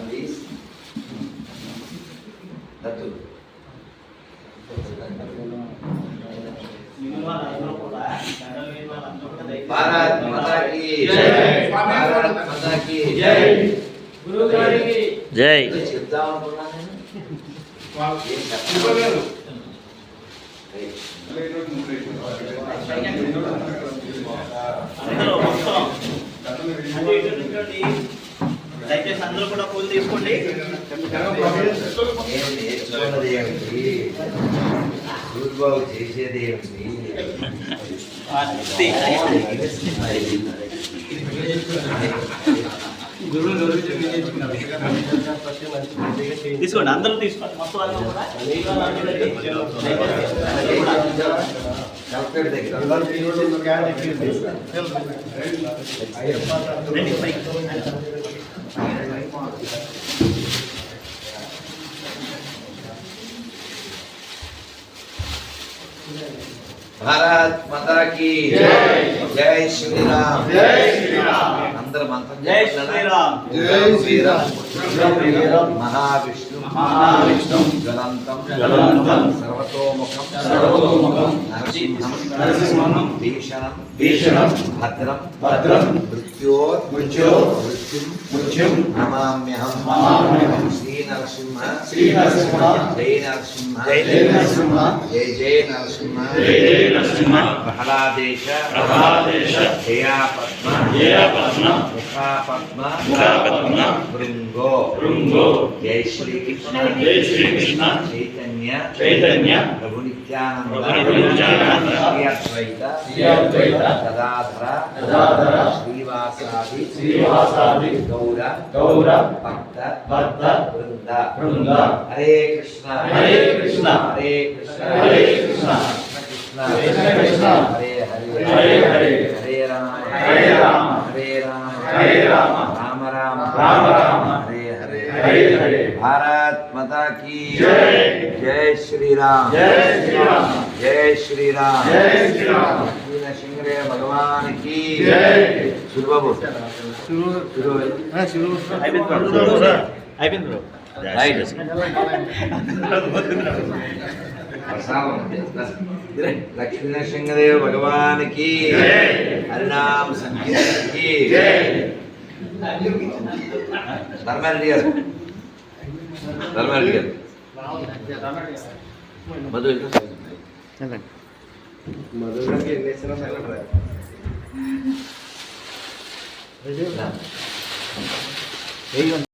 Please Dattu Bharat Mata కీ భారత్ మాతా కీ జై ఏదో చెప్దాం అనుకున్నాను నేను. ఏం చెప్పలేదు. దయచేసి అందరూ కూడా పూలు తీసుకోండి. సూర్యబాబు చేసేది ఏమిటి? తీసుకోండి అందరూ తీసుకోండి. మొత్తం అందరూ కూడా. కలెక్టర్ దగ్గర రండి, పైకి. భారత్ మాతా కీ జై శ్రీరామ్. అందరు మంత్రం జై. శ్రీరామ్. జై శ్రీరామ్. మహావిష్ణు. మహావిష్ణు. జ్వలంతం జ్వలంతం సర్వతోముఖం. సర్వతోముఖం. నరసింహం. నరసింహం. భీషణం. భీషణం. భద్రం. భద్రం. మృత్యోర్. మృత్యోర్. మృత్యుం. మృత్యుం నమామ్యహం. శ్రీ నరసింహ శ్రీ నరసింహ జై నరసింహ జై నరసింహ ప్రహ్లాదేశ. ప్రహ్లాదేశ. జయా పద్మ జయ పద్మ ముఖా పద్మ ముఖా పద్మ భృంగో. భృంగో. జై శ్రీకృష్ణ. జై శ్రీకృష్ణ. చైతన్య. చైతన్య. ప్రభు నిత్యానంద ప్రభు నిత్యానంద శ్రీ అద్వైత శ్రీ అద్వైత గదాధర గదాధర ಶ್ರೀವಾಸಾದಿ ಗೌರ ಗೌರ ಭಕ್ತ ಭಕ್ತ ವೃಂದ ವೃಂದ ಹರೇ ಕೃಷ್ಣ ಹರೇ ಕೃಷ್ಣ ಹರೇ ಕೃಷ್ಣ ಹರೇ ಕೃಷ್ಣ ಕೃಷ್ಣ ಕೃಷ್ಣ ಕೃಷ್ಣ ಹರೇ ಹರೇ ಹರೇ ಹರೇ ಹರೇ ರಾಮ ಹರೇ ರಾಮ ಹರೇ ರಾಮ ಹರೇ ರಾಮ ರಾಮ ರಾಮ ರಾಮ ರಾಮ ಹರೇ ಹರೇ ಹರೇ ಹರೇ भारत माता की जय जय श्री राम जय श्री राम जय श्री राम जय श्री राम కి జై. సురబాబు అయిపోయింది లక్ష్మీ నరసింహదేవ్ భగవాన్కి జై. హరినామ సంకీర్తన కి జై. ధర్మారెడ్డి గారు. ధర్మారెడ్డి గారు. మధు మధురకి ఎన్ని ఇచ్చినా సైలెంట్ సరే